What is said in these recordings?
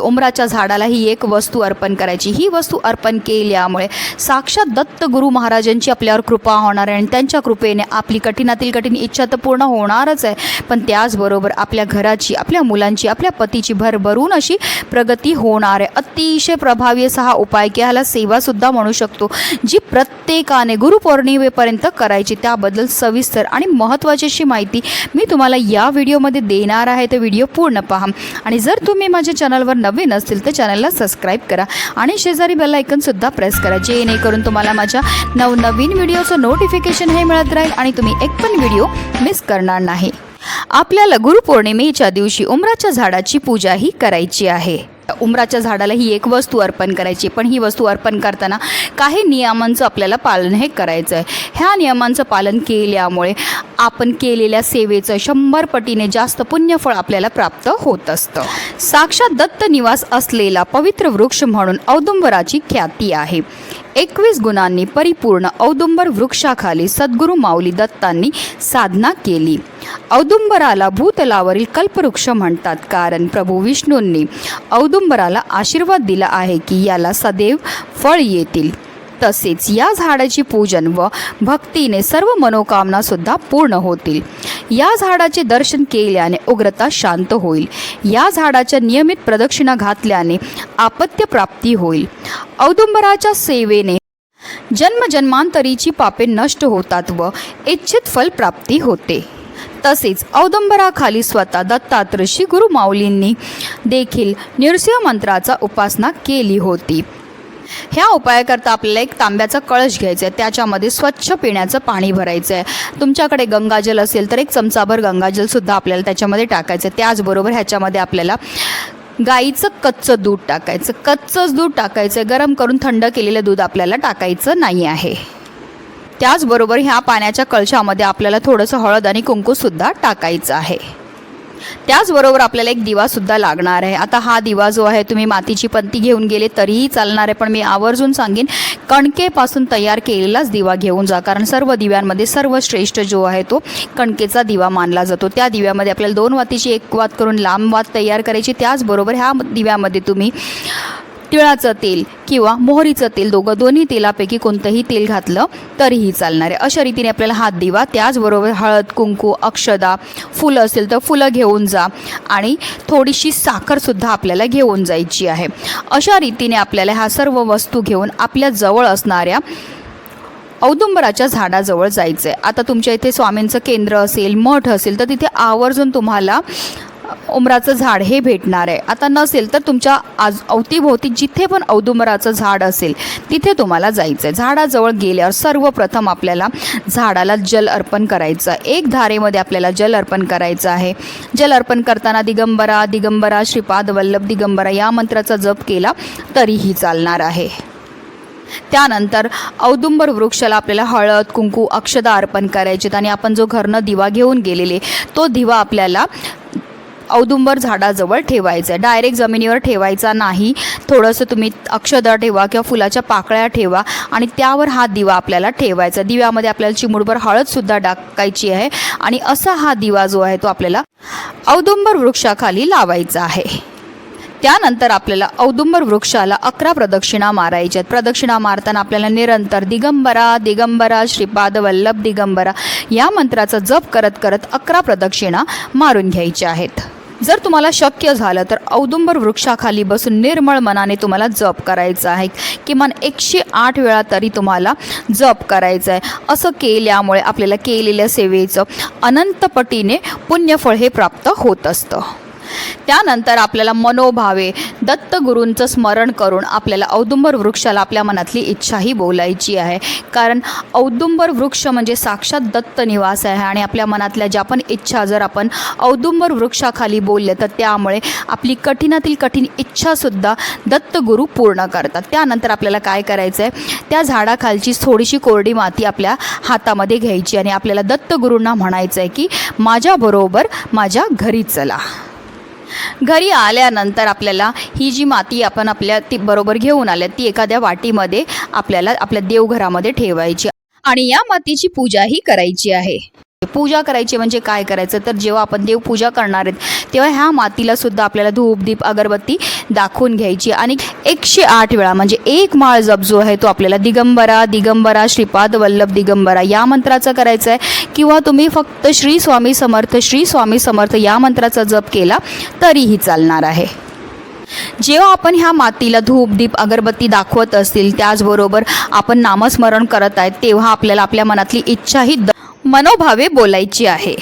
उमराच्या झाडाला ही एक वस्तू अर्पण करायची. ही वस्तू अर्पण केल्यामुळे साक्षात दत्त गुरु महाराजांची आपल्यावर कृपा होणार आहे आणि त्यांच्या कृपेने आपली कठीणातील कठीण इच्छा तर पूर्ण होणारच आहे. पण त्याचबरोबर आपल्या घराची आपल्या मुलांची आपल्या पतीची भरभरून अशी प्रगती होणार आहे. अतिशय प्रभावी असा हा उपाय की ह्याला सेवासुद्धा म्हणू शकतो जी प्रत्येकाने गुरुपौर्णिमेपर्यंत करायची. त्याबद्दल सविस्तर आणि महत्त्वाची अशी माहिती मी तुम्हाला या व्हिडिओमध्ये देणार आहे. तर व्हिडिओ पूर्ण पहा. आणि जर तुम्ही माझ्या चॅनलवर नवीन असतील तर चॅनलला सबस्क्राईब करा. आणि शेजारी बेल आयकनसुद्धा प्रेस करा जेणेकरून तुम्हाला माझ्या नवनवीन व्हिडिओचं नोटिफिकेशन हे मिळत राहील आणि तुम्ही एक पण व्हिडिओ मिस करणार नाही. आपल्याला गुरुपौर्णिमेच्या दिवशी उमराच्या झाडाची पूजाही करायची आहे. उमराच्या झाडाला ही एक वस्तू अर्पण करायची पण ही वस्तू अर्पण करताना काही नियमांचं आपल्याला पालन हे करायचं आहे. ह्या नियमांचं पालन केल्यामुळे आपण केलेल्या सेवेचं शंभर पटीने जास्त पुण्यफळ आपल्याला प्राप्त होत असतं. साक्षात दत्त निवास असलेला पवित्र वृक्ष म्हणून औदुंबराची ख्याती आहे. एकवीस गुणांनी परिपूर्ण औदुंबर वृक्षाखाली सद्गुरू माऊली दत्तांनी साधना केली. औदुंबराला भूतलावरील कल्पवृक्ष म्हणतात. कारण प्रभू विष्णूंनी औदुंबराला आशीर्वाद दिला आहे की याला सदैव फळ येतील. तसेच या झाडाची पूजन व भक्तीने सर्व मनोकामना सुद्धा पूर्ण होतील. या झाडाचे दर्शन केल्याने उग्रता शांत होईल. या झाडाच्या नियमित प्रदक्षिणा घातल्याने आपत्य प्राप्ती होईल. औदुंबराच्या सेवेने जन्मजन्मांतरीची पापे नष्ट होतात व इच्छित फल प्राप्ती होते. तसेच औदंबराखाली स्वतः दत्तात्रय श्री गुरु माऊलींनी देखील नृसिंह मंत्राचा उपासना केली होती. ह्या उपायाकरता आपल्याला एक तांब्याचा कळश घ्यायचा आहे त्याच्यामध्ये स्वच्छ पिण्याचं पाणी भरायचं आहे तुमच्याकडे गंगाजल असेल तर एक चमचाभर गंगाजलसुद्धा आपल्याला त्याच्यामध्ये टाकायचं आहे त्याचबरोबर ह्याच्यामध्ये आपल्याला गाईचं कच्चं दूध टाकायचं कच्चंच दूध टाकायचं आहे गरम करून थंड केलेलं दूध आपल्याला टाकायचं नाही आहे. त्याचबरोबर ह्या पाण्याच्या कळशामध्ये आपल्याला थोडंसं हळद आणि कुंकूसुद्धा टाकायचं आहे. त्याचबरोबर आपल्याला एक दिवासुद्धा लागणार आहे. आता हा दिवा जो आहे तुम्ही मातीची पंती घेऊन गेले तरीही चालणार आहे. पण मी आवर्जून सांगेन कणकेपासून तयार केलेलाच दिवा घेऊन जा. कारण सर्व दिव्यांमध्ये सर्वश्रेष्ठ जो आहे तो कणकेचा दिवा मानला जातो. त्या दिव्यामध्ये आपल्याला दोन वातीची एक वात करून लांब वात तयार करायची. त्याचबरोबर ह्या दिव्यामध्ये तुम्ही तिळाचं तेल किंवा मोहरीचं तेल दोघं दोन्ही तेलापैकी कोणतंही तेल घातलं तरीही चालणार आहे. अशा रीतीने आपल्याला हात दिवा. त्याचबरोबर हळद कुंकू अक्षदा फुलं असेल तर फुलं घेऊन जा आणि थोडीशी साखरसुद्धा आपल्याला घेऊन जायची आहे. अशा रीतीने आपल्याला ह्या सर्व वस्तू घेऊन आपल्या जवळ असणाऱ्या औदुंबराच्या झाडाजवळ जायचं आहे आता तुमच्या इथे स्वामींचं केंद्र असेल मठ असेल तर तिथे आवर्जून तुम्हाला उमराचं झाड हे भेटणार आहे. आता नसेल तर तुमच्या आज अवतीभोवती जिथे पण औदुंबराचं झाड असेल तिथे तुम्हाला जायचं आहे झाडाजवळ गेल्यावर सर्वप्रथम आपल्याला झाडाला जल अर्पण करायचं आहे. एक धारेमध्ये आपल्याला जल अर्पण करायचं आहे. जल अर्पण करताना दिगंबरा दिगंबरा श्रीपाद वल्लभ दिगंबरा या मंत्राचा जप केला तरीही चालणार आहे. त्यानंतर औदुंबर वृक्षाला आपल्याला हळद कुंकू अक्षदा अर्पण करायचे आणि आपण जो घरनं दिवा घेऊन गेलेले तो दिवा आपल्याला औदुंबर झाडाजवळ ठेवायचं आहे डायरेक्ट जमिनीवर ठेवायचा नाही. थोडंसं तुम्ही अक्षदा ठेवा किंवा फुलाच्या पाकळ्या ठेवा आणि त्यावर हा दिवा आपल्याला ठेवायचा. दिव्यामध्ये आपल्याला चिमुडभर हळदसुद्धा टाकायची आहे आणि असा हा दिवा जो आहे तो आपल्याला औदुंबर वृक्षाखाली लावायचा आहे. त्यानंतर आपल्याला औदुंबर वृक्षाला अकरा प्रदक्षिणा मारायच्या आहेत. प्रदक्षिणा मारताना आपल्याला निरंतर दिगंबरा दिगंबरा श्रीपाद वल्लभ दिगंबरा या मंत्राचा जप करत करत अकरा प्रदक्षिणा मारून घ्यायच्या आहेत. जर तुम्हाला शक्य झालं तर औदुंबर वृक्षाखाली बसून निर्मळ मनाने तुम्हाला जप करायचं आहे. किमान एकशे आठ वेळा तरी तुम्हाला जप करायचं आहे. असं केल्यामुळे आपल्याला केलेल्या सेवेचं अनंतपटीने पुण्यफळ हे प्राप्त होत असतं. त्यानंतर आपल्याला मनोभावे दत्तगुरूंचं स्मरण करून आपल्याला औदुंबर वृक्षाला आपल्या मनातली इच्छाही बोलायची आहे. कारण औदुंबर वृक्ष म्हणजे साक्षात दत्त निवास आहे आणि आपल्या मनातल्या ज्या पण इच्छा जर आपण औदुंबर वृक्षाखाली बोलले तर त्यामुळे आपली कठीणातील कठीण इच्छासुद्धा दत्तगुरू पूर्ण करतात. त्यानंतर आपल्याला काय करायचं आहे त्या झाडाखालची थोडीशी कोरडी माती आपल्या हातामध्ये घ्यायची आणि आपल्याला दत्तगुरूंना म्हणायचं आहे की माझ्याबरोबर माझ्या घरी चला. घरी आल्यानंतर आपल्याला ही जी माती आपण आपल्या ती बरोबर घेऊन आल्या ती एखाद्या वाटीमध्ये आपल्याला आपल्या देवघरामध्ये ठेवायची. आणि या मातीची पूजाही करायची आहे. पूजा करायची म्हणजे काय करायचं? तर जेव्हा आपण देवपूजा करणार आहेत तेव्हा ह्या मातीला सुद्धा आपल्याला धूप दीप अगरबत्ती दाखवून घ्यायची. आणि एकशे आठ वेळा म्हणजे एक माळ जप जो आहे तो आपल्याला दिगंबरा दिगंबरा श्रीपाद वल्लभ दिगंबरा या मंत्राचा करायचा आहे किंवा तुम्ही फक्त श्री स्वामी समर्थ श्री स्वामी समर्थ या मंत्राचा जप केला तरीही चालणार आहे. जेव्हा आपण ह्या मातीला धूप दीप अगरबत्ती दाखवत असतील त्याचबरोबर आपण नामस्मरण करत आहेत तेव्हा आपल्याला आपल्या मनातली इच्छाही द मनोभावे बोलायची आहे.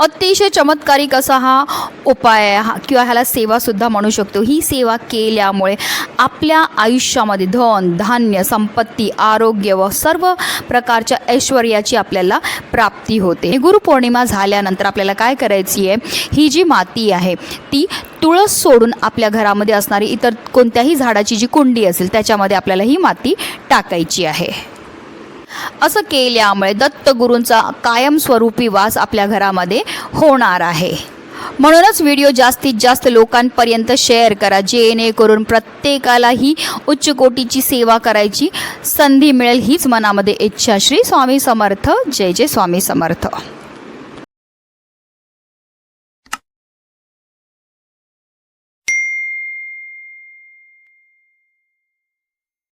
अतिशय चमत्कारिक असा हा उपाय आहे. हा किंवा ह्याला सेवासुद्धा म्हणू शकतो. ही सेवा केल्यामुळे आपल्या आयुष्यामध्ये धन धान्य संपत्ती आरोग्य व सर्व प्रकारच्या ऐश्वर्याची आपल्याला प्राप्ती होते. गुरुपौर्णिमा झाल्यानंतर आपल्याला काय करायची आहे ही जी माती आहे ती तुळस सोडून आपल्या घरामध्ये असणारी इतर कोणत्याही झाडाची जी कुंडी असेल त्याच्यामध्ये आपल्याला ही माती टाकायची आहे. असं केल्यामुळे दत्तगुरूंचा कायमस्वरूपी वास आपल्या घरामध्ये होणार आहे. म्हणूनच व्हिडिओ जास्तीत जास्त लोकांपर्यंत शेअर करा जेणेकरून प्रत्येकालाही उच्च कोटीची सेवा करायची संधी मिळेल हीच मनामध्ये इच्छा. श्री स्वामी समर्थ. जय जय स्वामी समर्थ.